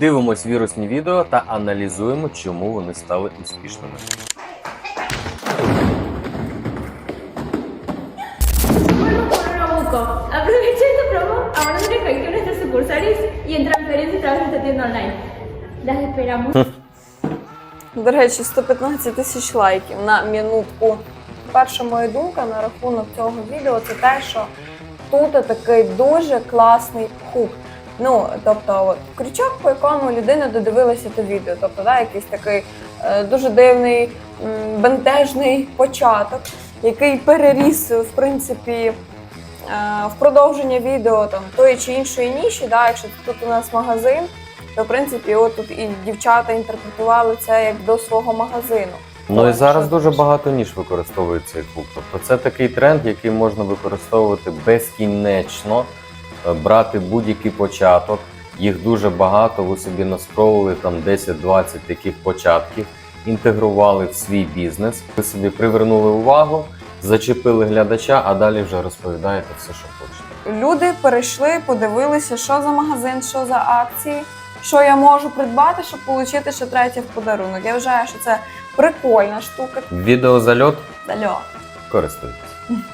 Дивимось вірусні відео та аналізуємо, чому вони стали успішними. До речі, 115 тисяч лайків на минутку. Перша моя думка на рахунок цього відео це те, що тут такий дуже класний хук. Ну, тобто, от, крючок, по якому людина додивилася те відео. Тобто, да, якийсь такий е, дуже дивний, м, бентежний початок, який переріс, в принципі, е, в продовження відео там тої чи іншої ніші. Да, якщо тут у нас магазин, то в принципі, от тут і дівчата інтерпретували це як до свого магазину. Ну і зараз дуже багато ніж використовують цей хук. Тобто це такий тренд, який можна використовувати безкінечно, е, брати будь-який початок. Їх дуже багато. Ви собі наскровували там 10-20 таких початків, інтегрували в свій бізнес. Ви собі привернули увагу, зачепили глядача, а далі вже розповідаєте все, що хочете. Люди перейшли, подивилися, що за магазин, що за акції, що я можу придбати, щоб отримати ще третє в подарунок. Я вважаю, що це прикольна штука. Відеозальот Алло. користуйтесь.